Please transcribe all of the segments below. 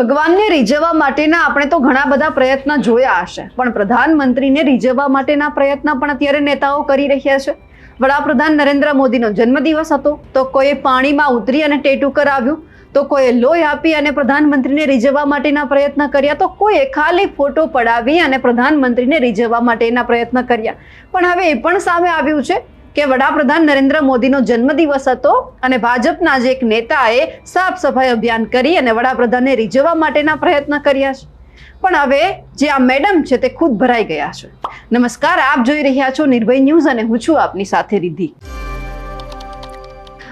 ભગવાનને રીઝવવા માટેના આપણે તો ઘણા બધા પ્રયત્ન જોયા હશે. પણ પ્રધાનમંત્રીને રીઝવવા માટેના પ્રયત્ન પણ અત્યારે નેતાઓ કરી રહ્યા છે. વડાપ્રધાન નરેન્દ્ર મોદીનો જન્મદિવસ હતો. તો કોઈએ પાણીમાં ઉતરી અને ટેટુ કરાવ્યું તો કોઈએ લોહી આપી અને પ્રધાનમંત્રીને રીઝવવા માટેના પ્રયત્ન કર્યા. તો કોઈએ ખાલી ફોટો પડાવી અને પ્રધાનમંત્રીને રીઝવવા માટેના પ્રયત્ન કર્યા. પણ હવે એ પણ સામે આવ્યું છે. કે વડાપ્રધાન નરેન્દ્ર મોદીનો જન્મદિવસ હતો અને ભાજપના જ એક નેતાએ સાફ સફાઈ અભિયાન કરી અને વડાપ્રધાનને રીઝવવા માટેના પ્રયત્ન કર્યા છે. પણ હવે જે આ મેડમ છે તે ખુદ ભરાઈ ગયા છે. નમસ્કાર, આપ જોઈ રહ્યા છો નિર્ભય ન્યૂઝ અને હું છું આપની સાથે રિદ્ધિ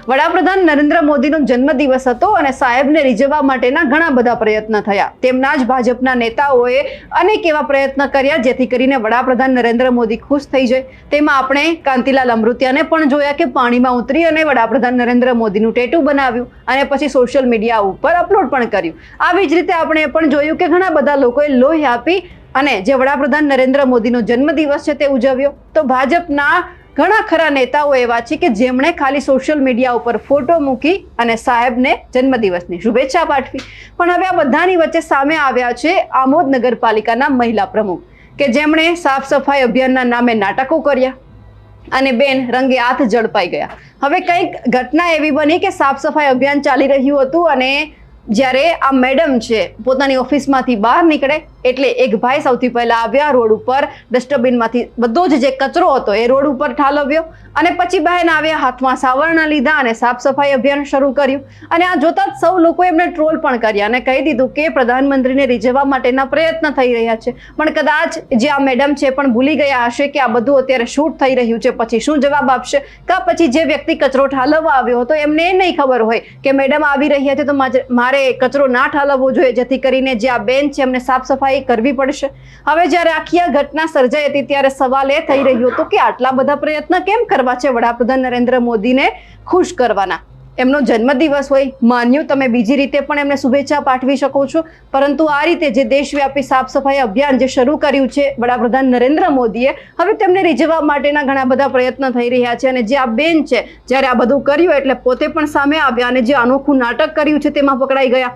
વડાપ્રધાન નરેન્દ્ર મોદીનો જન્મદિવસ હતો અને સાહેબને રીઝવવા માટેના ઘણા બધા પ્રયત્ન થયા. તેમના જ ભાજપના નેતાઓએ અનેક એવા પ્રયત્ન કર્યા, જેથી કરીને વડાપ્રધાન નરેન્દ્ર મોદી ખુશ થઈ જાય. તેમાં આપણે કાંતિલાલ અમૃતિયાને પણ જોયા કે પાણીમાં ઉતરી અને વડાપ્રધાન નરેન્દ્ર મોદીનું ટેટુ બનાવ્યું અને પછી સોશિયલ મીડિયા ઉપર અપલોડ પણ કર્યું. આવી જ રીતે આપણે પણ જોયું કે ઘણા બધા લોકોએ લોહી આપી અને જે વડાપ્રધાન નરેન્દ્ર મોદીનો જન્મદિવસ છે તે ઉજવ્યો. તો ભાજપના ઘણા ખરા નેતાઓ એવા છે કે જેમણે ખાલી સોશિયલ મીડિયા ઉપર ફોટો મૂકી અને સાહેબને જન્મદિવસની શુભેચ્છા પાઠવી. પણ હવે આ બધાની વચ્ચે સામે આવ્યા છે આમોદ નગરપાલિકાના મહિલા પ્રમુખ, કે જેમણે સાફ સફાઈ અભિયાનના નામે નાટકો કર્યા અને બેન રંગે હાથ ઝડપાઈ ગયા. હવે કંઈક ઘટના એવી બની કે સાફ સફાઈ અભિયાન ચાલી રહ્યું હતું અને જ્યારે આ મેડમ છે, પોતાની ઓફિસમાંથી બહાર નીકળે, એટલે એક ભાઈ સૌથી પહેલા આવ્યા રોડ ઉપર, ડસ્ટબિનમાંથી બધો જ જે કચરો હતો એ રોડ ઉપર ઠાલવ્યો અને પછી બહેન આવ્યા હાથમાં સાવરણા લીધા અને સાફ સફાઈ અભિયાન શરૂ કર્યું. અને આ જોતા જ સૌ લોકો એમને ટ્રોલ પણ કર્યા અને કહી દીધું કે પ્રધાનમંત્રીને રીઝવવા માટેના પ્રયત્ન થઈ રહ્યા છે. પણ કદાચ જે આ મેડમ છે પણ ભૂલી ગયા હશે કે આ બધું અત્યારે શૂટ થઈ રહ્યું છે, પછી શું જવાબ આપશે? કા પછી જે વ્યક્તિ કચરો ઠાલવવા આવ્યો હતો એમને એ નહીં ખબર હોય કે મેડમ આવી રહ્યા છે તો માજ- મારે કચરો ના ઠાલવવો જોઈએ, જેથી કરીને જે આ બેન છે એમને સાફ સફાઈ કરવી પડશે. હવે જ્યારે આખી આ ઘટના સર્જાઈ હતી, ત્યારે સવાલ એ થઈ રહ્યો હતો કે આટલા બધા પ્રયત્ન કેમ કરવા છે? વડાપ્રધાન નરેન્દ્ર મોદીને ખુશ કરવાના. એમનો જન્મદિવસ હોય, માન્યું તમે બીજી રીતે પણ એમને શુભેચ્છા પાઠવી શકો છો. પરંતુ આ રીતે જે દેશવ્યાપી સાફ સફાઈ અભિયાન જે શરૂ કર્યું છે, વડાપ્રધાન નરેન્દ્ર મોદીએ, હવે તેમને રીઝવવા માટેના ઘણા બધા પ્રયત્ન થઈ રહ્યા છે. અને જે આ બેન છે, જ્યારે આ બધું કર્યું એટલે પોતે પણ સામે આવ્યા અને જે અનોખું નાટક કર્યું છે તેમાં પકડાઈ ગયા.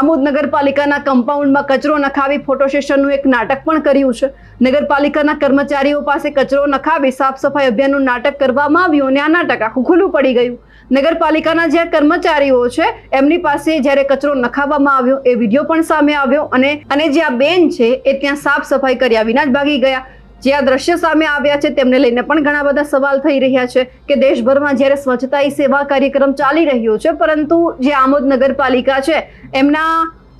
આમોદ નગરપાલિકાના કમ્પાઉન્ડમાં કચરો નખાવી ફોટો સેશનનું એક નાટક પણ કર્યું છે. નગરપાલિકાના કર્મચારીઓ પાસે કચરો નખાવી સાફ સફાઈ અભિયાનનું નાટક કરવામાં આવ્યું અને આ નાટક આખું ખુલ્લું પડી ગયું. નગરપાલિકાના જે કર્મચારીઓ છે, એમની પાસે જ્યારે કચરો નખાવવામાં આવ્યો, એ વીડિયો પણ સામે આવ્યો અને અને જે આ બેન છે, એ ત્યાં સાફ સફાઈ કર્યા વિના જ ભાગી ગયા. જે આ દ્રશ્ય સામે આવ્યા છે, તેમને લઈને પણ ઘણા બધા સવાલ થઈ રહ્યા છે કે દેશભરમાં જ્યારે સ્વચ્છતા સેવા કાર્યક્રમ ચાલી રહ્યો છે, પરંતુ જે આમોદ નગરપાલિકા છે, એમના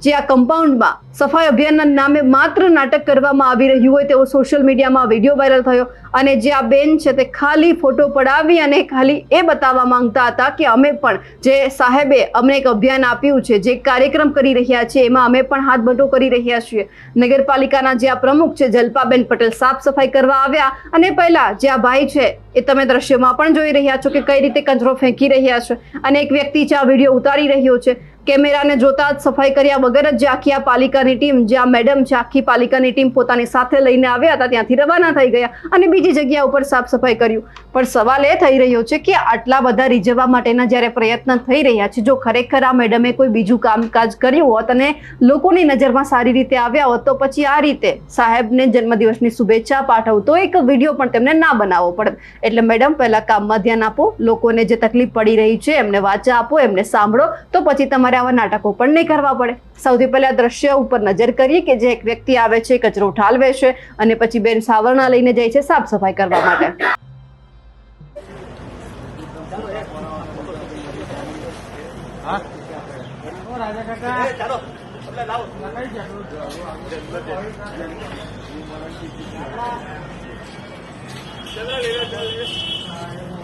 જે આ કમ્પાઉન્ડમાં સફાઈ અભિયાનના નામે માત્ર નાટક કરવામાં આવી રહ્યું હોય તેવો સોશિયલ મીડિયામાં વીડિયો વાયરલ થયો. અને જે આ બેન છે તે ખાલી ફોટો પડાવી અને ખાલી એ બતાવવા માંગતા હતા કે અમે પણ જે સાહેબે અમને એક અભિયાન આપ્યું છે, જે કાર્યક્રમ કરી રહ્યા છીએ, એમાં અમે પણ હાથ બટો કરી રહ્યા છીએ. નગરપાલિકાના જે આ પ્રમુખ છે, જલપાબેન પટેલ, સાફ સફાઈ કરવા આવ્યા. અને પહેલા જે આ ભાઈ છે, એ તમે દ્રશ્યમાં પણ જોઈ રહ્યા છો કે કઈ રીતે કચરો ફેંકી રહ્યા છે. અને એક વ્યક્તિ છે, આ વીડિયો ઉતારી રહ્યો છે. કેમેરાને જોતા જ સફાઈ કર્યા વગર જ જે આખી આ પાલિકાની ટીમ, જે આ મેડમ છે, આખી પાલિકાની ટીમ પોતાની સાથે લઈને આવ્યા હતા, ત્યાંથી રવાના થઈ ગયા અને બીજી જગ્યા ઉપર સાફ સફાઈ કર્યું. પણ સવાલ એ થઈ રહ્યો છે કે આટલા બધા રીઝવવા માટેના જ્યારે પ્રયત્ન થઈ રહ્યા છે, જો ખરેખર આ મેડમે કોઈ બીજું કામકાજ કર્યું હોત અને લોકોની નજરમાં સારી રીતે આવ્યા હોત, તો પછી આ રીતે સાહેબને જન્મદિવસની શુભેચ્છા પાઠવતો એક વીડિયો પણ તેમને ના બનાવવો પડે એટલે મેડમ, પહેલાં કામમાં ધ્યાન આપો, લોકોને જે તકલીફ પડી રહી છે, એમને વાચા આપો, એમને સાંભળો, તો પછી તમારે આવા નાટકો પણ નહીં કરવા પડે. સૌથી પહેલા દ્રશ્ય ઉપર નજર કરીએ કે જે એક વ્યક્તિ આવે છે, કચરો ઠાલવે છે અને પછી બેન સાવરણા લઈને જાય છે સાફ સફાઈ કરવા માટે.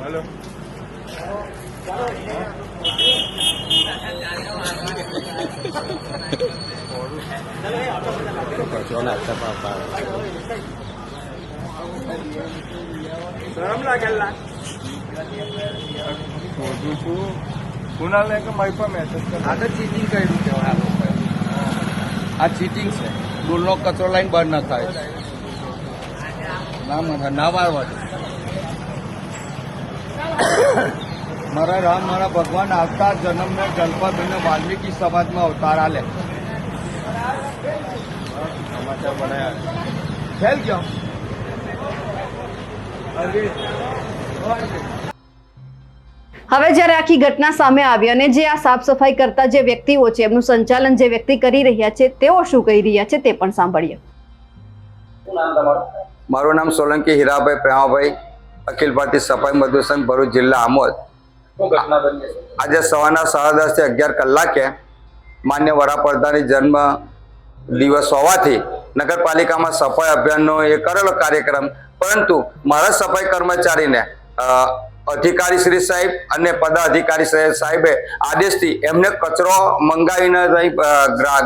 હલો શરમ લાગેલા શોધું છું. કુનાલ ને કે મારી પર મેસેજ કર આ તો ચીટિંગ કર્યું કહેવાય આ લોકોએ. આ ચીટિંગ છે. ડોલનો કચરો લાઈન બંધ ન થાય ના મને ના વારવા દે. મારા રામ મારા ભગવાન આવતા જન્મને જલપાબેન વાલ્મીકી સમાજમાં અવતાર આલે. समाचार बनाया फैल गया अरे હવે જ્યારે આખી ઘટના સામે આવી અને જે આ સાફ સફાઈ કરતા જે વ્યક્તિઓ છે એમનું સંચાલન જે વ્યક્તિ કરી રહ્યા છે તેઓ શું કહી રહ્યા છે તે પણ સાંભળીએ મારું નામ સોલંકી હીરાભાઈ પ્રેમાભાઈ અખિલ ભારતીય સફાઈ મજદૂર સંઘ ભરૂચ જિલ્લા આમોદ આજે સવારના સાડા દસ થી અગિયાર કલાકે માન્ય વડાપ્રધાનની જન્મ દિવસ હોવાથી નગરપાલિકામાં સફાઈ અભિયાનનો એ કરેલો કાર્યક્રમ. પરંતુ મારા સફાઈ કર્મચારીને અધિકારી શ્રી સાહેબ અને પદાધિકારી સાહેબે આદેશથી એમને કચરો મંગાવીને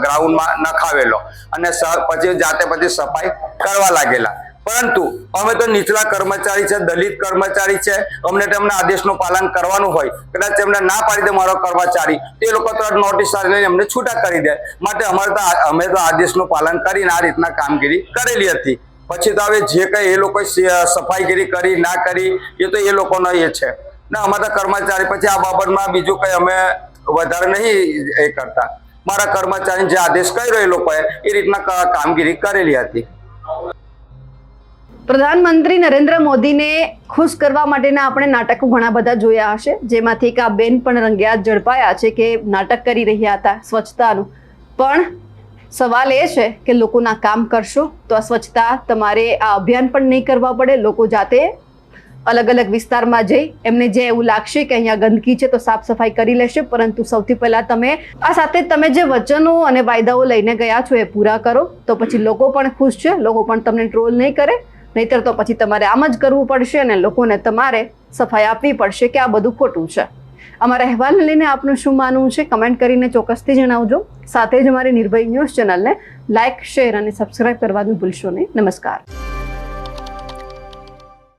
ગ્રાઉન્ડમાં નખાવેલો. અને પછી જાતે પછી સફાઈ કરવા લાગેલા. પરંતુ અમે તો નીચલા કર્મચારી છે, દલિત કર્મચારી છે. અમને તેમના આદેશનું પાલન કરવાનું હોય. કદાચ એમને ના પાડી દે મારો કર્મચારી, તે લોકો તરત નોટિસ લઈને એમને છૂટા કરી દે. માટે અમારે તો અમે તો આદેશનું પાલન કરીને આ રીતના કામગીરી કરેલી હતી. પછી તો હવે જે કંઈ એ લોકો સફાઈગીરી કરી, ના કરી, એ તો એ લોકોનો એ છે. ને, અમારા કર્મચારી પછી આ બાબતમાં બીજું કંઈ અમે વધારે નહીં એ કરતા. મારા કર્મચારી જે આદેશ કર્યો એ લોકોએ, એ રીતના કામગીરી કરેલી હતી. પ્રધાનમંત્રી નરેન્દ્ર મોદીને ખુશ કરવા માટેના આપણે નાટકો ઘણા બધા જોયા હશે. જેમાંથી એક આ બેન પણ રંગ્યાત ઝડપાયા છે કે નાટક કરી રહ્યા હતા સ્વચ્છતાનું. પણ સવાલ એ છે કે લોકોના કામ કરશો તો આ સ્વચ્છતા તમારે આ અભિયાન પણ નહીં કરવા પડે. લોકો જાતે અલગ અલગ વિસ્તારમાં જઈ એમને જે એવું લાગશે કે અહીંયા ગંદકી છે તો સાફ સફાઈ કરી લેશે. પરંતુ સૌથી પહેલા તમે આ સાથે તમે જે વચનો અને વાયદાઓ લઈને ગયા છો એ પૂરા કરો. તો પછી લોકો પણ ખુશ છે. લોકો પણ તમને ટ્રોલ નહીં કરે. નહીતર તો પછી તમારે આમ જ કરવું પડશે અને લોકોને તમારે સફાઈ આપવી પડશે કે આ બધું ખોટું છે. અમારા અહેવાલને લઈને આપનું શું માનવું છે? કમેન્ટ કરીને ચોક્કસથી જણાવજો. સાથે જ અમારી નિર્ભય ન્યૂઝ ચેનલને લાઇક શેર અને સબસ્ક્રાઇબ કરવાનું ભૂલશો નહીં. નમસ્કાર.